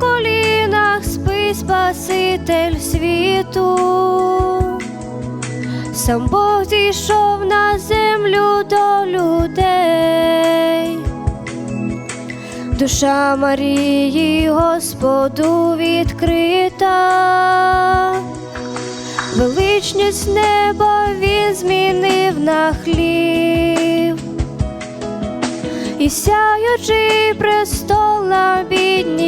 колінах спить Спаситель світу, сам Бог зійшов на землю до людей, душа Марії Господу відкрита, величність неба він змінив на хліб, і сяючий престола бідні.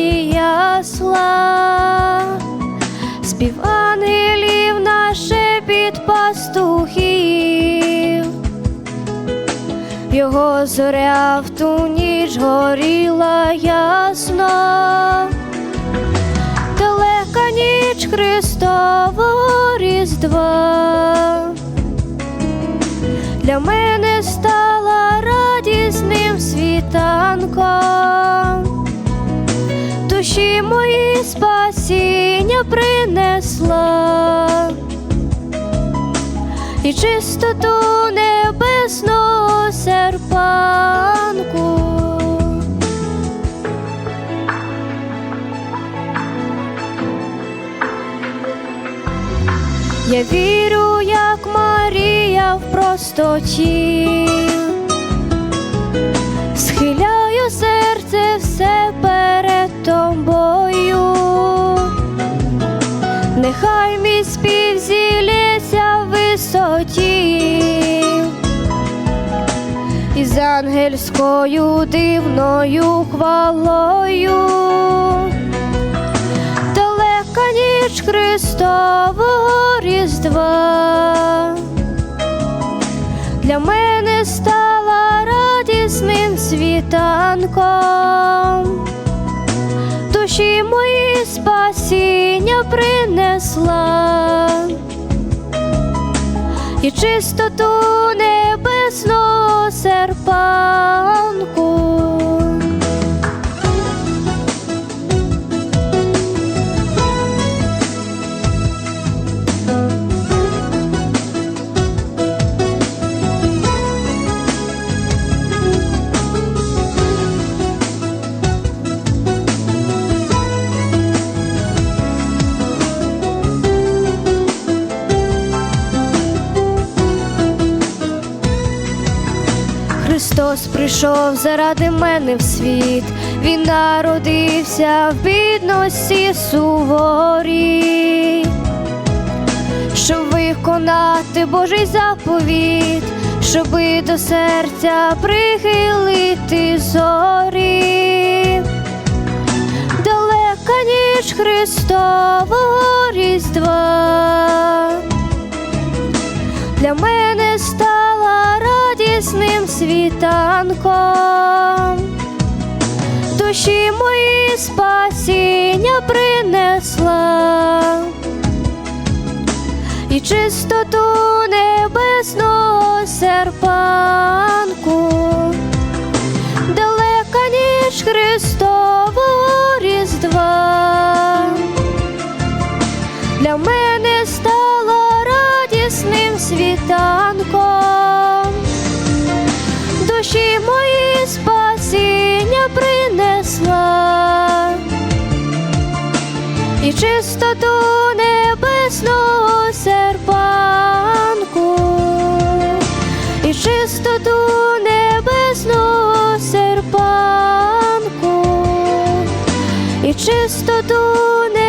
Його зоря в ту ніч горіла ясно, далека ніч Христового Різдва. Для мене стала радісним світанком, душі мої спасіння принесла. І чистоту небесного серпанку. Я вірю, як Марія в простоті, схиляю серце все перед тобою. Нехай мій спів зілється в висоті, із ангельською дивною хвалою, далека ніч Христового Різдва, для мене стала радісним світанком. Душі мої спасіння принесла і чистоту небесного серпанку. Христос прийшов заради мене в світ, Він народився в бідності суворі, щоб виконати Божий заповіт, щоби до серця прихилити зорі. Далека ніч Христового Різдва. Для мене стала світанком, душі мої спасіння принесла. І чистоту небесного серпанку, і чистоту небесного серпанку, і чистоту небесного серпанку, і чистоту небесного.